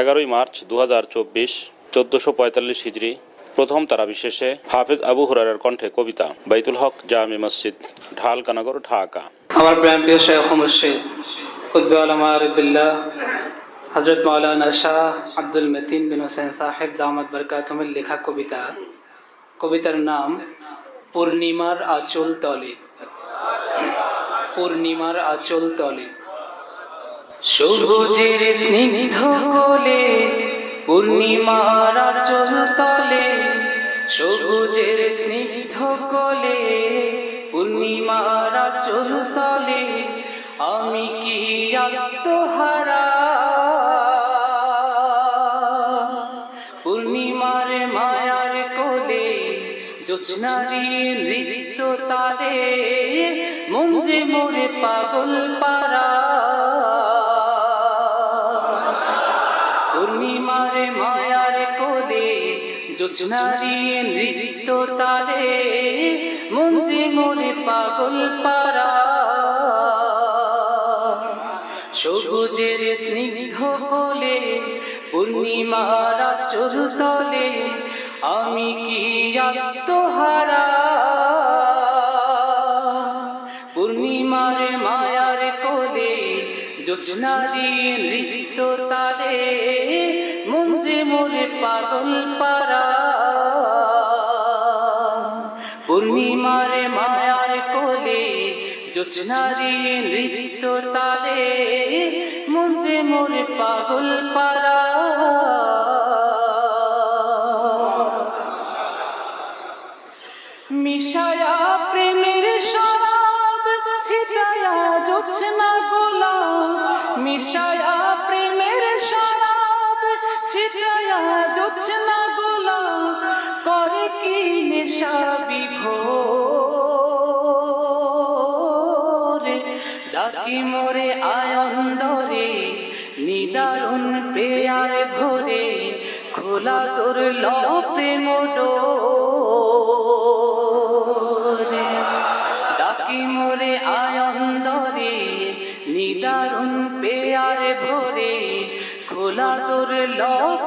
এগারোই মার্চ দু হাজার চব্বিশ, চোদ্দোশো পঁয়তাল্লিশ হিজড়ি প্রথম তারা বিশেষে হাফেজ আবু হুরারের কণ্ঠে কবিতা, বাইতুল হক জামি মসজিদ ঢাল কানাগর ঢাকা। আমার প্রাণ প্রিয় শেখ মুর্শিদ রবিল্লাহ হজরত মৌলানা শাহ আব্দুল মতিন বিন হোসেন সাহেব দামদ বরকাতমের লেখা কবিতা। কবিতার নাম, পূর্ণিমার আঁচল তলে। পূর্ণিমার আচল তলে। সবুজের স্নিগ্ধ কোলে পূর্ণিমার আঁচল তলে, সবুজের স্নিগ্ধ কোলে, পূর্ণিমার আঁচল তলে, আমি কি আত্মহারা? পূর্ণিমার মায়ার কোলে জোৎস্নারি নৃত্য তারে, মন যে মোরে পাগল পারা জোৎস্নারি নৃত্য তারে মন মোরে পাগল পারা। সবুজের স্নিগ্ধ কোলে, পূর্ণিমারা চোর তলে, আমি কি আত্মহারা? নৃত্য তারে মোরে পাগল পারা পূর্ণিমার মায়ার কোলে জোৎস্নারি নৃত্য তারে যে মোরে পাগল পারা মিশায়া প্রেমের সব ছিটায়া মিশায়া প্রেমের সব ছিটায়া জোছনা গোলাম করে কি নেশা বিভোর? ডাকি মোরে আয়ন্দরে নিদারুণ পেয়ার ভরে। খোলা তোর লপে মোডোরে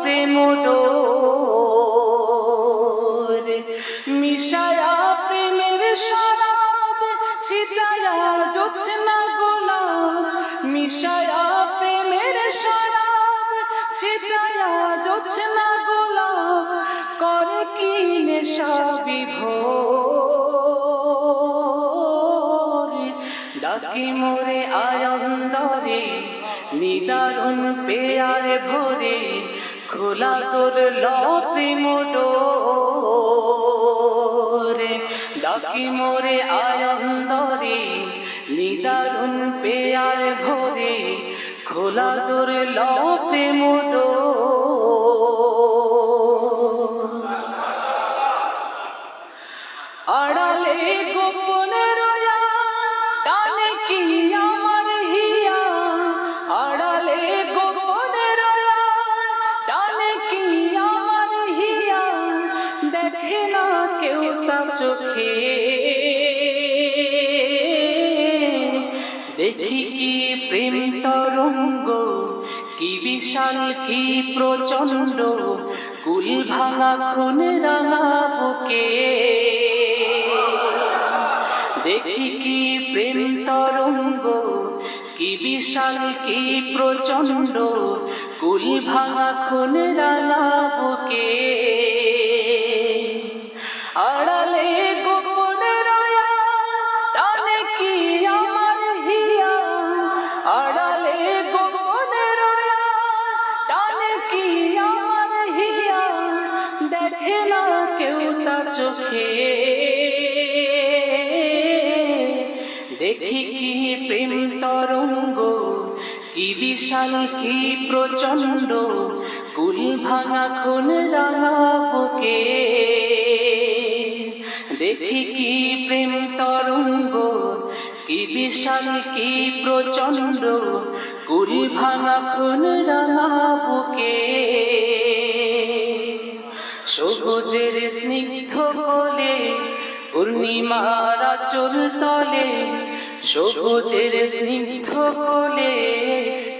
লপে মোডোরে মিশায়া প্রেমের শরাব ছিটায়া জোছনা গোলাম মিশায়া প্রেমের শরাব ছিটায়া জোছনা গোলাম করে কি নেশা বিভোর? ডাকি মোরে আয়ন্দরে নিদারুণ পেয়ার ভরে। খোলা তোর লপে মোডোরে ডাকি মোরে আয়ন্দরে নিদারুন পেয়ার ভরে। খোলা তোর লপে মোটো আড়ালে গোপনে রয়া, টানে কি চোখে। দেখি কি প্রেম তরঙ্গ, কি বিশাল, কি প্রচণ্ড কুল ভাঙা খুন বুকে। দেখি কি প্রেম তরঙ্গ, কি বিশাল, কি প্রচণ্ড কুল ভাঙা খুন বুকে। চোখে দেখি কি প্রেম তরঙ্গ, কি বিশাল, কি প্রচণ্ড কুল ভাঙা খুন বুকে। দেখি কি প্রেম তরঙ্গ, কি বিশাল, কি প্রচণ্ড কুল ভাঙা খুন বুকে। সবুজের স্নিগ্ধ কোলে পূর্ণিমার আচল তলে, সবুজের স্নিগ্ধ কোলে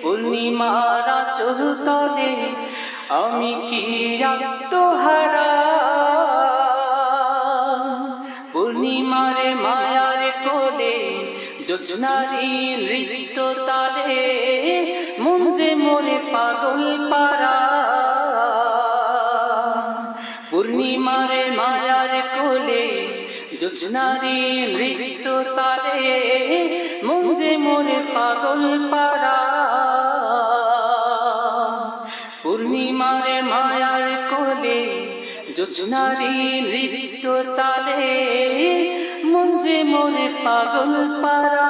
পূর্ণিমার পূর্ণিমারা চতুর্তলে আমি কি আত্মহারা? পূর্ণিমারে মায়ার কোলে জোৎস্নারি নৃত্য তালে, মন যে মোরে পাগল পারা জোৎস্নারি নৃত্য তালে মন মনে পাগল পারা পূর্ণিমারে মায়ার কোলে জোৎস্নারি নৃত্য তালে, মন মোরে পাগল পারা